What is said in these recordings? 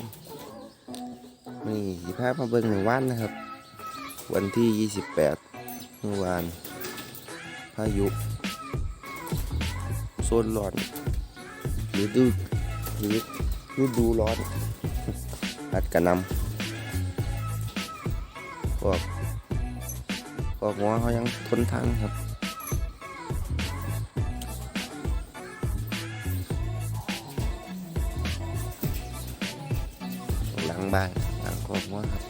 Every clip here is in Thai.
ามนี่สิพามาเบิ่งหนึ่งวันนะครับ วันที่ 28เมื่อวาน พายุโซนร้อนหรือดูหรือฤดูร้อนอัดกระนำพวกพวกหัวเขายังทนทานครับ บ้านหลังครอบครัวครับ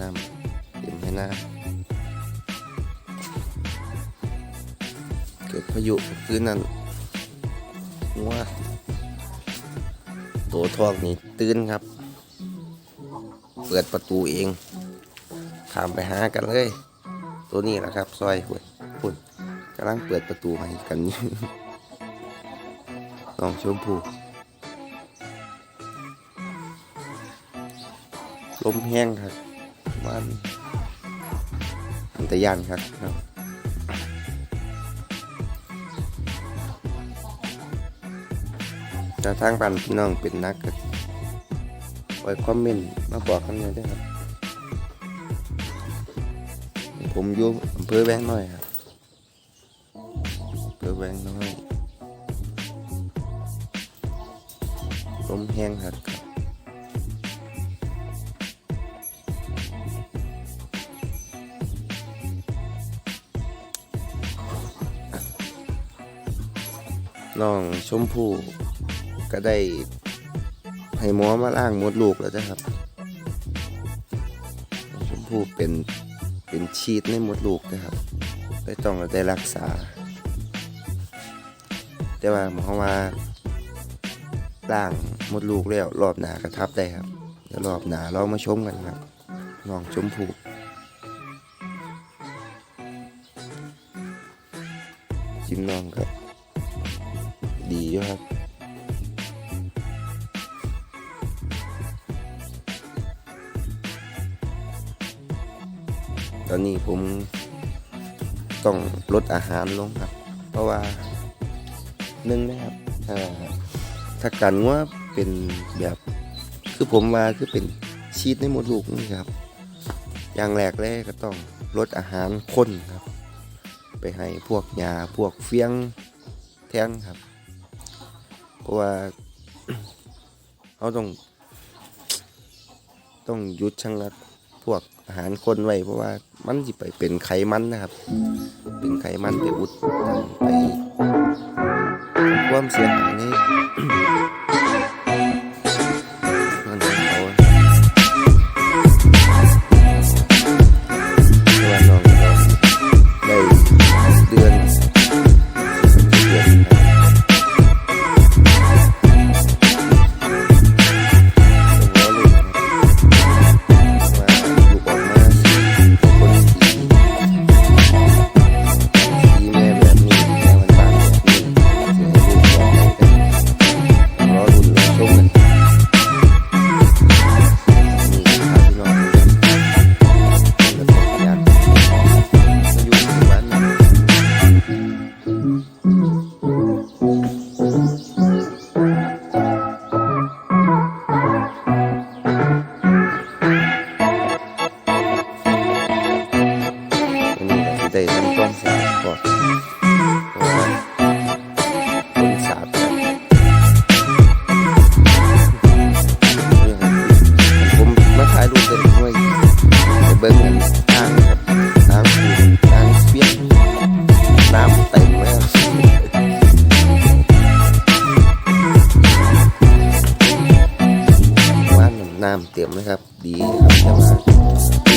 น้ำเต็มให้หน้า เกิดพายุคืนนั้นหัวตัวทองนี่ตื่นครับ เปิดประตูเองข้ามไปหากันเลย ตัวนี้แหละครับซอยหุ่นหุ่นกำลังเปิดประตูให้กันอยู่น้องชมพู่ ลมแห้งครับมันอันตรยานครับครับแต่ทางบ้านพี่น้องเป็นนักก็ไว้คอมเมนต์มาบอกกันหน่อยด้วยครับ ผมอยู่อำเภอแวงน้อยครับอำเภอแวงน้อยลมแห้งครับ น้องชมพู่ก็ได้ให้หมอมาล้างมดลูกแล้วจ้ะครับชมพู่เป็นเป็นชีดในมดลูกนะครับได้ต้องได้รักษา แต่ว่าหมอว่าล้างมดลูกแล้วรอบหนากระทับได้ครับเดี๋ยวรอบหนาเรามาชมกันครับน้องชมพู่จิ้มน้องครับ ดีอยู่ครับ ตอนนี้ผมต้องลดอาหารลงครับ เพราะว่าหนึ่งนะครับถ้าถ้าการว่าเป็นแบบคือผมว่าคือเป็นชีสในหมดลูกนี่ครับ อย่างแรกเลยก็ต้องลดอาหารข้นครับ ไปให้พวกยาพวกเฟี้ยงแท้งครับ ราะว่าเขาต้อง ต้องยุดชะงักพวกอาหารคนไว้เพราะว่ามันจะไปเป็นไขมันนะครับ เป็นไขมันไปอุดตันไปความเสียหายในนั่ เต็มนะครับ ดีครับแต่ว่า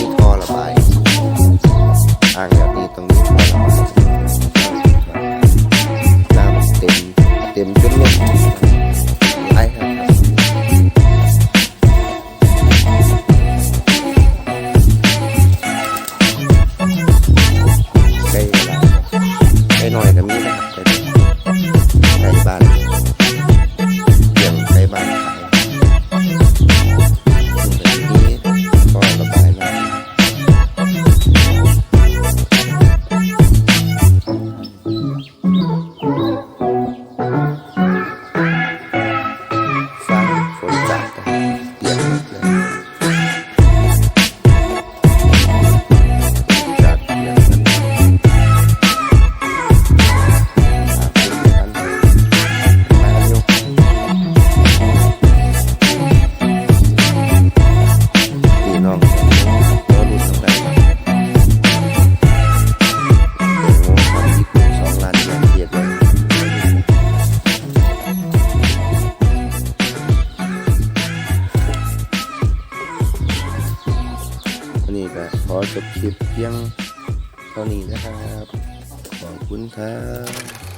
พียงเท่านี้นะครับ ขอบคุณครับ